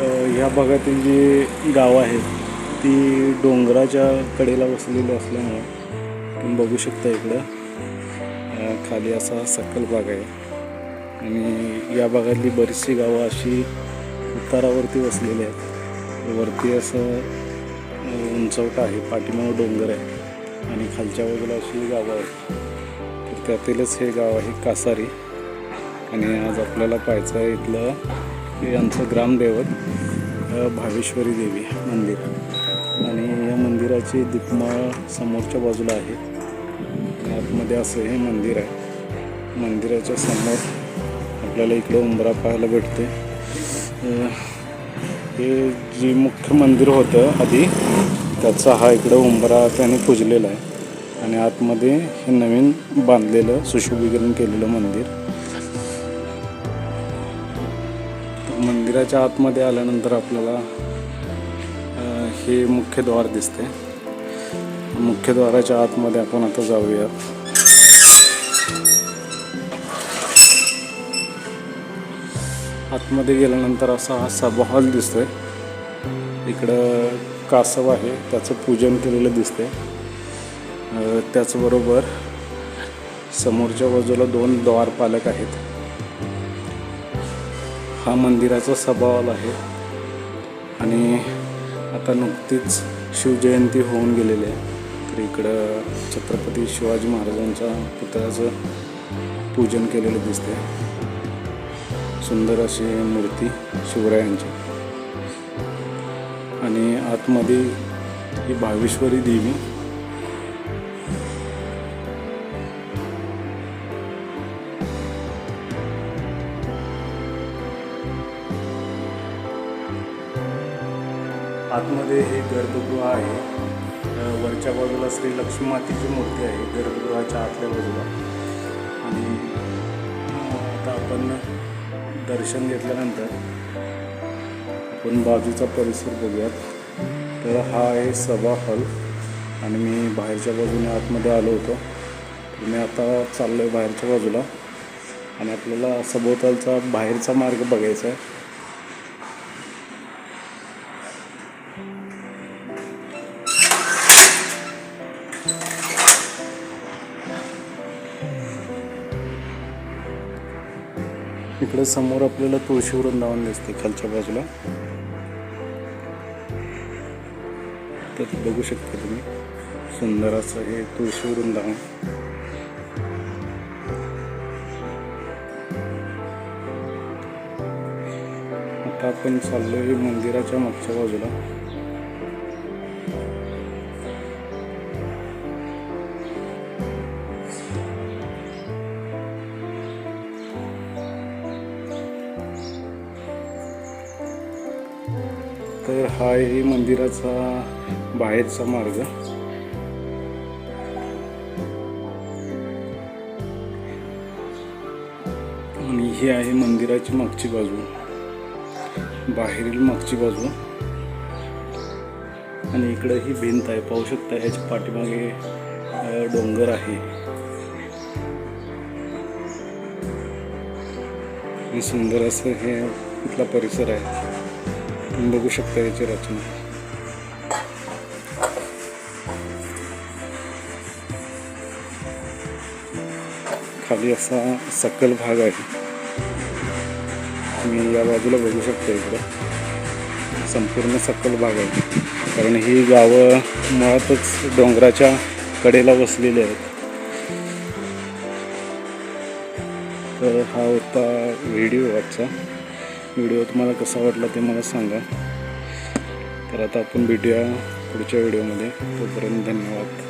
ह्या भागातील जी गावं आहेत ती डोंगराच्या कडेला वसलेली असल्यामुळे तुम्ही बघू शकता इकडं. खाली असा सकल भाग आहे. आणि या भागातली बरीचशी गावं अशी उतारावरती वसलेली आहेत. वरती असं उंचवटा आहे पाठीमागं डोंगर आहे. आणि खालच्या बाजूला अशी गावं आहेत. तर त्यातीलच हे गाव आहे कासारी. आणि आज आपल्याला पाहायचं आहे इथलं यांचं ग्रामदैवत. भावेश्वरी देवी मंदिर आणि या मंदिराची दीपमाळ समोरच्या बाजूला आहे. आतमध्ये असं हे मंदिर आहे. मंदिराच्या समोर आपल्याला इकडं उंबरा पाहायला भेटते. हे जे मुख्य मंदिर होतं आधी त्याचा हा इकडं उंबरा त्याने पुजलेला आहे. आणि आतमध्ये हे नवीन बांधलेलं सुशोभीकरण केलेलं मंदिर. मंदिराच्या आतमध्ये आल्यानंतर आपल्याला हे मुख्य द्वार दिसते. मुख्य द्वाराच्या आतमध्ये आपण आता जाऊयात. आतमध्ये गेल्यानंतर असा हा सभा हॉल दिसतोय. इकडं कासव आहे त्याचं पूजन केलेलं दिसतंय. त्याचबरोबर समोरच्या बाजूला दोन द्वारपालक आहेत. हा मंदिराचा सभावाल आहे. आणि आता नुकतीच शिवजयंती होऊन गेलेली आहे. तर इकडं छत्रपती शिवाजी महाराजांच्या पुतळ्याचं पूजन केलेलं दिसते सुंदर अशी मूर्ती शिवरायांची. आणि आतमध्ये ही भावेश्वरी देवी आतमध्ये हे गर्भगृह आहे. वरच्या बाजूला श्री लक्ष्मी मातेची मूर्ती आहे गर्भगृहाच्या आतल्या बाजूला. आणि आता आपण दर्शन घेतल्यानंतर आपण बाजूचा परिसर बघूयात. तर हा आहे सभा हॉल. आणि मी बाहेरच्या बाजूने आतमध्ये आलो होतो. मी आता चाललो आहे बाहेरच्या बाजूला. आणि आपल्याला सभोवतालचा बाहेरचा मार्ग बघायचा आहे. इकडे समोर आपल्याला तुळशी वृंदावन दिसते खालच्या बाजूला. तर ते बघू शकता तुम्ही. सुंदर असं हे तुळशी वृंदावन. आता आपण चाललोय मंदिराच्या मागच्या बाजूला. तर हा आहे मंदिराचा बाहेरचा मार्ग. आणि ही आहे मंदिराची मागची बाजू. बाहेरील मागची बाजू. आणि इकडे ही भिंत आहे. पाहू शकता ह्याच्या पाठीमागे डोंगर आहे. सुंदर असं हे इथला परिसर आहे. बघू शकता याची रचना. खाली असा सकल भाग आहे. तुम्ही या बाजूला बघू शकता इकडं. संपूर्ण सकल भाग आहे. कारण ही गावं मुळातच डोंगराच्या कडेला वसलेली आहेत. तर हा होता व्हिडिओ आजचा. व्हिडिओ तुम्हाला कसा वाटला ते मला सांगा. तर आता आपण भेटूया पुढच्या व्हिडिओमध्ये तोपर्यंत धन्यवाद.